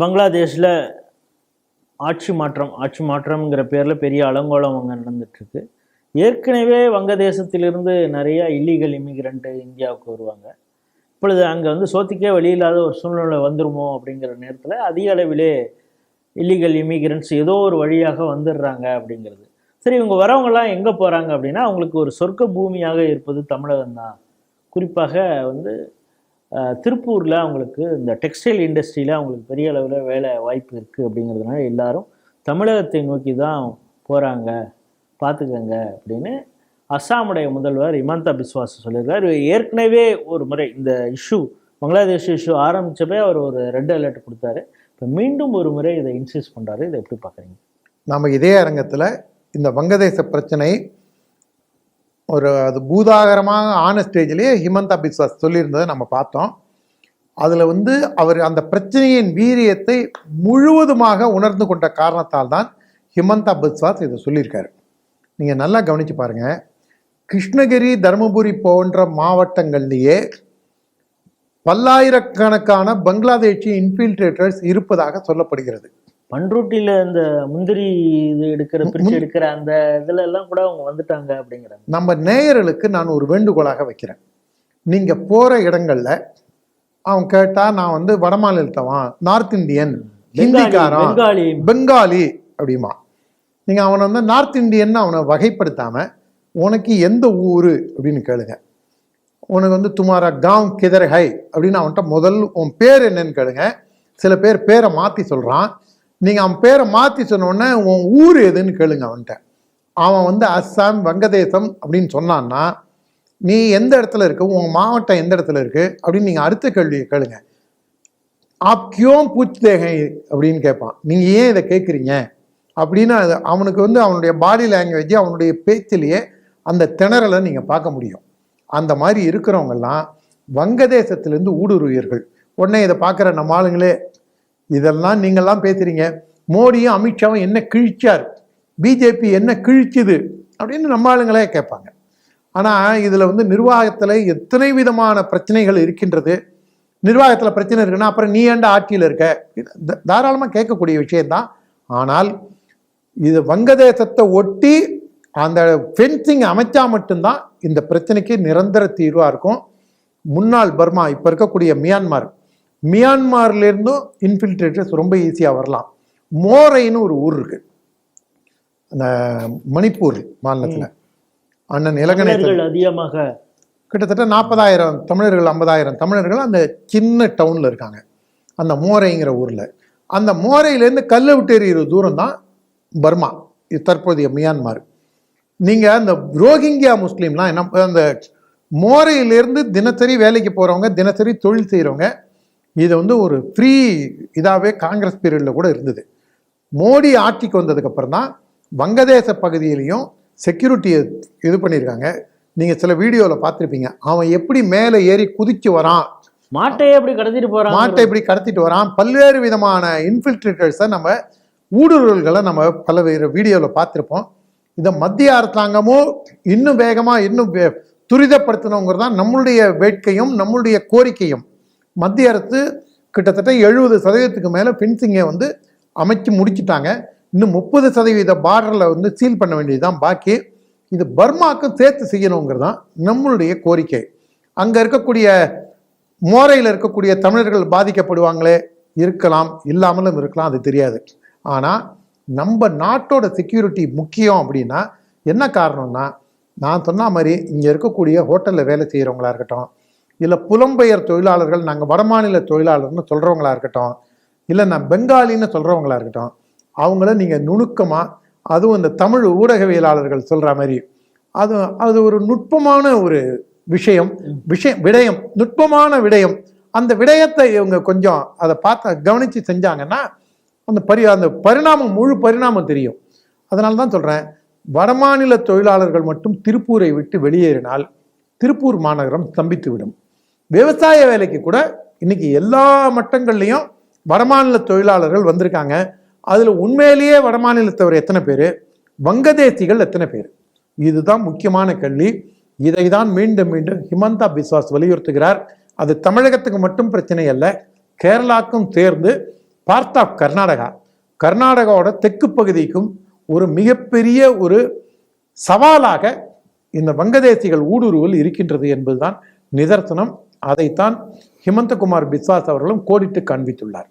பங்களாதேஷில் ஆட்சி மாற்றம் ஆட்சி மாற்றம்ங்கிற பேரில் பெரிய அலங்கோலம் அங்கே நடந்துட்டுருக்கு. ஏற்கனவே வங்கதேசத்திலிருந்து நிறைய இல்லீகல் இமிகிரண்ட்டு இந்தியாவுக்கு வருவாங்க. இப்பொழுது அங்கே வந்து சோத்திக்கே வழியில்லாத ஒரு சூழ்நிலை வந்துருமோ அப்படிங்கிற நேரத்தில் அதிக அளவிலே இல்லீகல் இமிகிரண்ட்ஸ் ஏதோ ஒரு வழியாக வந்துடுறாங்க அப்படிங்கிறது. சரி இவங்க வரவங்கெல்லாம் எங்கே போகிறாங்க அப்படின்னா அவங்களுக்கு ஒரு சொர்க்க பூமியாக இருப்பது தமிழகம் தான் குறிப்பாக வந்து திருப்பூரில் அவங்களுக்கு இந்த டெக்ஸ்டைல் இண்டஸ்ட்ரியில் அவங்களுக்கு பெரிய அளவில் வேலை வாய்ப்பு இருக்குது அப்படிங்கிறதுனால எல்லாரும் தமிழகத்தை நோக்கி தான் போகிறாங்க பார்த்துக்கங்க அப்படின்னு அஸ்ஸாமுடைய முதல்வர் இமந்தா பிஸ்வாஸ் சொல்லியிருக்காரு. ஏற்கனவே ஒரு முறை இந்த இஷ்யூ பங்களாதேஷ் இஷ்யூ ஆரம்பித்தப்பே அவர் ஒரு ரெட் அலர்ட் கொடுத்தாரு. இப்போ மீண்டும் ஒரு முறை இதை இன்சிஸ்ட் பண்ணுறாரு இதை எப்படி பார்க்குறீங்க நம்ம இதே அரங்கத்தில் இந்த வங்கதேச பிரச்சனை ஒரு அது பூதாகரமாக ஆன ஸ்டேஜ்லேயே ஹிமந்தா பிஸ்வாஸ் சொல்லியிருந்ததை நம்ம பார்த்தோம். அதில் வந்து அவர் அந்த பிரச்சனையின் வீரியத்தை முழுவதுமாக உணர்ந்து கொண்ட காரணத்தால் தான் ஹிமந்தா பிஸ்வாஸ் இதை சொல்லியிருக்காரு. நீங்கள் நல்லா கவனித்து பாருங்கள் கிருஷ்ணகிரி தருமபுரி போன்ற மாவட்டங்கள்லேயே பல்லாயிரக்கணக்கான பங்களாதேஷி இன்ஃபில்ட்ரேட்டர்ஸ் இருப்பதாக சொல்லப்படுகிறது. பண்ருட்டியில் இந்த முந்திரி இது எடுக்கிற பிரிச்சு எடுக்கிற அந்த இதுல எல்லாம் கூட அவங்க வந்துட்டாங்க அப்படிங்கிறாங்க நம்ம நேயர்களுக்கு நான் ஒரு வேண்டுகோளாக வைக்கிறேன். நீங்க போற இடங்கள்ல அவன் கேட்டா நான் வந்து வட மாநிலத்தவன் நார்த் இந்தியன் ஹிந்திக்காரன் பெங்காலி. பெங்காலி அப்படிமா. நீங்க அவனை வந்து நார்த் இந்தியன் அவனை வகைப்படுத்தாம உனக்கு எந்த ஊரு? அப்படின்னு கேளுங்க. உனக்கு வந்து துமாரா காவ் கிதர் ஹை அப்படின்னு அவன்கிட்ட முதல் உன் பேர் என்னன்னு கேளுங்க. சில பேர் பேரை மாத்தி சொல்றான். நீங்கள் அவன் பேரை மாற்றி சொன்னோடனே உன் ஊர் எதுன்னு கேளுங்க அவன்கிட்ட. அவன் வந்து அஸ்ஸாம் வங்கதேசம் அப்படின்னு சொன்னான்னா நீ எந்த இடத்துல இருக்கு? உங்க மாவட்டம் எந்த இடத்துல இருக்கு? அப்படின்னு நீங்கள் அடுத்த கேள்வியை கேளுங்க. ஆப் கியோம் பூச்தே அப்படின்னு கேட்பான். நீங்கள் ஏன் இதை கேட்குறீங்க? அப்படின்னு அது அவனுக்கு வந்து அவனுடைய பாடி லாங்குவேஜ் அவனுடைய பேச்சிலேயே அந்த திணறலை நீங்கள் பார்க்க முடியும். அந்த மாதிரி இருக்கிறவங்கெல்லாம் வங்கதேசத்துலேருந்து ஊடுருவியர்கள். உடனே இதை பார்க்குற நம்ம ஆளுங்களே இதெல்லாம் நீங்கள்லாம் பேசுறீங்க. மோடியும் அமித்ஷாவும் என்ன கிழிச்சார்? பிஜேபி என்ன கிழிச்சுது? அப்படின்னு நம்ம ஆளுங்களே கேட்பாங்க. ஆனால் இதில் வந்து நிர்வாகத்தில் எத்தனை விதமான பிரச்சனைகள் இருக்கின்றது? நிர்வாகத்தில் பிரச்சனை இருக்குன்னா அப்புறம் நீ ஏண்ட ஆட்சியில் இருக்க? இது தாராளமாக கேட்கக்கூடிய விஷயந்தான் ஆனால் இது வங்கதேசத்தை ஒட்டி அந்த ஃபென்சிங் அமைச்சா மட்டும்தான் இந்த பிரச்சனைக்கு நிரந்தர தீர்வாக இருக்கும். முன்னாள் பர்மா இப்போ இருக்கக்கூடிய மியான்மர் மியான்மார்லேருந்தும் இன்ஃபில்ட்ரேட்டர்ஸ் ரொம்ப ஈஸியாக வரலாம். மோரைன்னு ஒரு ஊர் இருக்கு. அந்த மணிப்பூர் மாநிலத்தில். அண்ணன் இலங்கனை அதிகமாக. கிட்டத்தட்ட நாற்பதாயிரம் தமிழர்கள் ஐம்பதாயிரம் தமிழர்கள் அந்த சின்ன டவுனில் இருக்காங்க. அந்த மோரைங்கிற ஊரில். அந்த மோரையிலேருந்து கல்லை விட்டு எறிகிற தூரம் தான் பர்மா தற்போதைய மியான்மார். நீங்கள் அந்த ரோஹிங்கியா முஸ்லீம்லாம் என்ன அந்த மோரையிலேருந்து தினசரி வேலைக்கு போகிறவங்க தினசரி தொழில் செய்கிறவங்க இது வந்து ஒரு ஃப்ரீ இதாகவே காங்கிரஸ் பீரியடில் கூட இருந்தது. மோடி ஆட்சிக்கு வந்ததுக்கப்புறம் தான் வங்கதேச பகுதியிலையும் செக்யூரிட்டியை இது பண்ணியிருக்காங்க. நீங்கள் சில வீடியோவில் பார்த்துருப்பீங்க. அவன் எப்படி மேலே ஏறி குதிச்சு வரான். மாட்டையே எப்படி கடத்திட்டு போறாங்க மாட்டை இப்படி கடத்திட்டு வரான். பல்வேறு விதமான இன்ஃபில்ட்ரேட்டர்ஸை நம்ம ஊடுருவல்களை நம்ம பல வீடியோவில் பார்த்துருப்போம். இதை மத்திய அரசாங்கமும் இன்னும் வேகமாக இன்னும் துரிதப்படுத்தணுங்கிறது தான் நம்மளுடைய வேட்கையும் நம்மளுடைய கோரிக்கையும். மத்திய அரசு கிட்டத்தட்ட எழுபது சதவீதத்துக்கு மேலே ஃபென்சிங்கை வந்து அமைச்சு முடிச்சிட்டாங்க. இன்னும் முப்பது சதவீத பார்டரில் வந்து சீல் பண்ண வேண்டியதுதான் பாக்கி. இது பர்மாக்கும் சேர்த்து செய்யணுங்கிறது தான் நம்மளுடைய கோரிக்கை. அங்கே இருக்கக்கூடிய மோரையில் இருக்கக்கூடிய தமிழர்கள் பாதிக்கப்படுவாங்களே? இருக்கலாம். இல்லாமலும் இருக்கலாம். அது தெரியாது. ஆனால் நம்ம நாட்டோட செக்யூரிட்டி முக்கியம் அப்படின்னா என்ன காரணம்னா நான் சொன்ன மாதிரி இங்கே இருக்கக்கூடிய ஹோட்டலில் வேலை செய்கிறவங்களா இருக்கட்டும் இல்லை புலம்பெயர் தொழிலாளர்கள் நாங்கள் வடமாநில தொழிலாளர்னு சொல்கிறவங்களா இருக்கட்டும் இல்லை நான் பெங்காலின்னு சொல்கிறவங்களா இருக்கட்டும் அவங்கள நீங்கள் நுணுக்கமாக அதுவும் இந்த தமிழ் ஊடகவியலாளர்கள் சொல்கிற மாதிரி அது அது ஒரு நுட்பமான ஒரு விஷயம் விஷயம் விடயம் நுட்பமான விடயம். அந்த விடயத்தை இவங்க கொஞ்சம் அதை பார்த்து கவனித்து செஞ்சாங்கன்னா அந்த பரி அந்த பரிணாமம் முழு பரிணாமம் தெரியும். அதனால தான் சொல்கிறேன் வடமாநில தொழிலாளர்கள் மட்டும் திருப்பூரை விட்டு வெளியேறினால் திருப்பூர் மாநகரம் ஸ்தம்பித்து விடும் விவசாய வேலைக்கு கூட இன்னைக்கு எல்லா மட்டங்கள்லையும் வடமாநில தொழிலாளர்கள் வந்திருக்காங்க. அதில் உண்மையிலேயே வடமாநிலத்தவர் எத்தனை பேர்? வங்கதேசிகள் எத்தனை பேர்? இதுதான் முக்கியமான கேள்வி. இதை தான் மீண்டும் மீண்டும் ஹிமந்தா பிஸ்வாஸ் வலியுறுத்துகிறார். அது தமிழகத்துக்கு மட்டும் பிரச்சனை அல்ல கேரளாக்கும் சேர்ந்து பார்ட் ஆஃப் கர்நாடகா. கர்நாடகாவோட தெற்கு பகுதிக்கும் ஒரு மிகப்பெரிய ஒரு சவாலாக இந்த வங்கதேசிகள் ஊடுருவல் இருக்கின்றது என்பதுதான் நிதர்சனம். அதைத்தான் ஹிமந்தகுமார் பிஸ்வாஸ் அவர்களும் கோடிட்டு காண்பித்துள்ளார்.